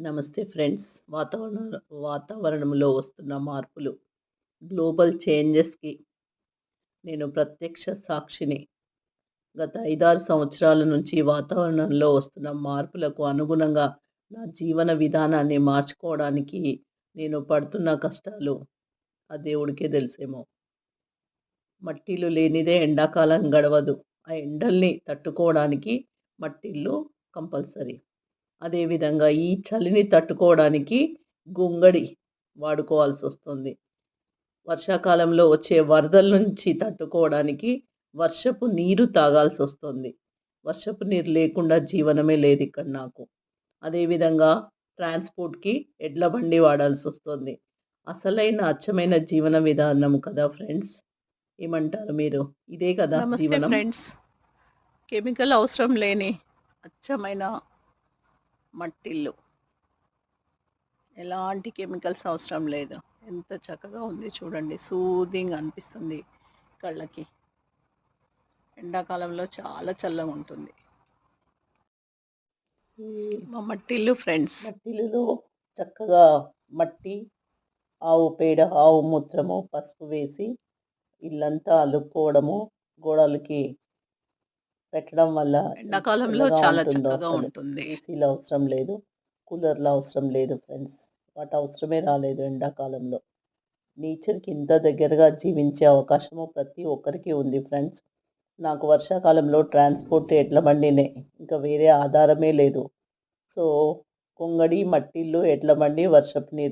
నమస్తే ఫ్రెండ్స్. వాతావరణ వాతావరణంలో వస్తున్న మార్పులు, గ్లోబల్ చేంజెస్‌కి నేను ప్రత్యక్ష సాక్షిని. గత 5, 6 సంవత్సరాల నుంచి వాతావరణంలో వస్తున్న మార్పులకు అనుగుణంగా నా జీవన విధానాన్ని మార్చుకోవడానికి నేను పడుతున్న కష్టాలు ఆ దేవుడికే తెలుసేమో. మట్టిలు లేనిదే ఎండాకాలం గడవదు. ఆ ఎండల్ని తట్టుకోవడానికి మట్టిల్లు కంపల్సరీ. అదేవిధంగా ఈ చలిని తట్టుకోవడానికి గొంగడి వాడుకోవాల్సొస్తుంది. వర్షాకాలంలో వచ్చే వరదల నుంచి తట్టుకోవడానికి వర్షపు నీరు తాగాల్సొస్తుంది. వర్షపు నీరు లేకుండా జీవనమే లేదిక్కడ నాకు. అదేవిధంగా ట్రాన్స్‌పోర్ట్‌కి ఎడ్ల బండి వాడాల్సొస్తుంది. అసలైన అచ్చమైన జీవన విధానం కదా ఫ్రెండ్స్. ఏమంటారు మీరు? ఇదే కదా జీవనం? ఫ్రెండ్స్. కెమికల్ అవసరం లేని అచ్చమైన మట్టిల్లు. ఎలాంటి కెమికల్స్ అవసరం లేదు. ఎంత చక్కగా ఉంది చూడండి. సూదింగ్ అనిపిస్తుంది కళ్ళకి. ఎండాకాలంలో చాలా చల్లగుంటుంది. ఈ మా మట్టిల్లు ఫ్రెండ్స్. మట్టిల్లులో చక్కగా మట్టి, ఆవు పేడ, ఆవు మూత్రము, పసుపు వేసి ఇల్లంతా అలుక్కోవడము, గోడలకి పెట్టడం వల్ల ఎండాకాలంలో చల్లగా చాలా ఉంటుందో చక్కగా అసలు. ఉంటుంది. ఏసీలు అవసరం లేదు. కూలర్‌లు అవసరం లేదు ఫ్రెండ్స్. వాటి అవసరమే రాలేదు ఎండాకాలంలో. నేచర్‌కి ఇంత దగ్గరగా జీవించే అవకాశము ప్రతి ఒక్కరికి ఉంది ఫ్రెండ్స్. నాకు వర్షాకాలంలో ట్రాన్స్‌పోర్ట్ ఎడ్ల బండినే. ఇంకా వేరే ఆధారమే లేదు. సో, కొంగడి, మట్టిల్లు, ఎడ్ల బండి, వర్షపు నీరు